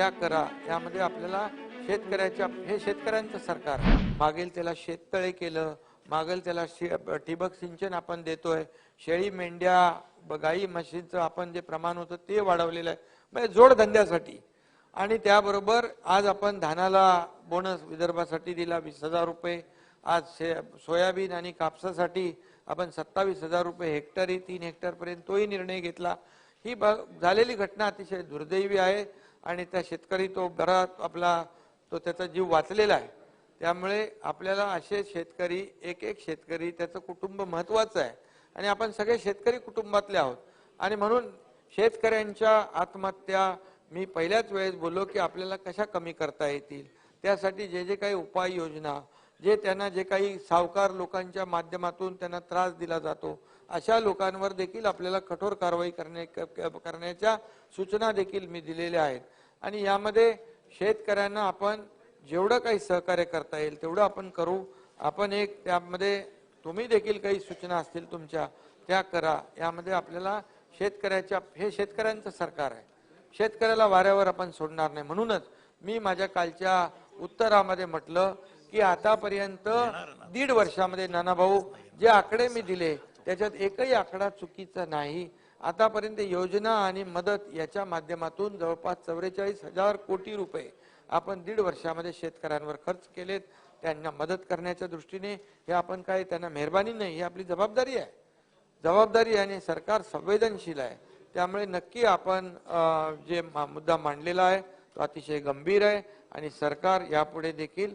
त्या करा यामध्ये आपल्याला शेतकऱ्याच्या हे शेतकऱ्यांचं सरकार मागेल त्याला शेततळे केलं मागेल त्याला शे- ठिबक सिंचन आपण देतोय शेळी मेंढ्या गाई म्हशींचं आपण जे प्रमाण होतं ते वाढवलेलं आहे. म्हणजे जोडधंद्यासाठी आणि त्याबरोबर आज आपण धानाला बोनस विदर्भासाठी दिला वीस हजार रुपये. आज शे सोयाबीन आणि कापसासाठी आपण सत्तावीस हजार रुपये हेक्टरी तीन हेक्टरपर्यंत तोही निर्णय घेतला. ही ब झालेली घटना अतिशय दुर्दैवी आहे. आणि त्या शेतकरी तो बरा आपला तो त्याचा जीव वाचलेला आहे. त्यामुळे आपल्याला असे शेतकरी एक एक शेतकरी त्याचं कुटुंब महत्वाचं आहे. आणि आपण सगळे शेतकरी कुटुंबातले आहोत. आणि म्हणून शेतकऱ्यांच्या आत्महत्या मी पहिल्याच वेळेस बोललो की आपल्याला कशा कमी करता येतील? त्यासाठी जे जे काही उपाययोजना जे त्यांना जे काही सावकार लोकांच्या माध्यमातून त्यांना त्रास दिला जातो अशा लोकांवर देखील आपल्याला कठोर कारवाई करणे क- करण्याच्या सूचना देखील मी दिलेल्या आहेत. आणि यामध्ये शेतकऱ्यांना आपण जेवढं काही सहकार्य करता येईल तेवढं आपण करू. आपण एक त्यामध्ये तुम्ही देखील काही सूचना असतील तुमच्या त्या करा. यामध्ये आपल्याला शेतकऱ्याच्या हे शेतकऱ्यांचं सरकार आहे. शेतकऱ्याला वाऱ्यावर आपण सोडणार नाही. म्हणूनच मी माझ्या कालच्या उत्तरामध्ये म्हटलं की आतापर्यंत दीड वर्षामध्ये नानाभाऊ जे आकडे मी दिले त्याच्यात एकही आकडा चुकीचा नाही. आतापर्यंत योजना आणि मदत याच्या माध्यमातून जवळपास चौवेचाळीस हजार कोटी रुपये आपण दीड वर्षामध्ये शेतकऱ्यांवर खर्च केलेत. त्यांना मदत करण्याच्या दृष्टीने हे आपण काय त्यांना मेहरबानी नाही ही आपली जबाबदारी आहे. जबाबदारी आणि सरकार संवेदनशील आहे. त्यामुळे नक्की आपण जे मुद्दा मांडलेला आहे तो अतिशय गंभीर आहे आणि सरकार यापुढे देखील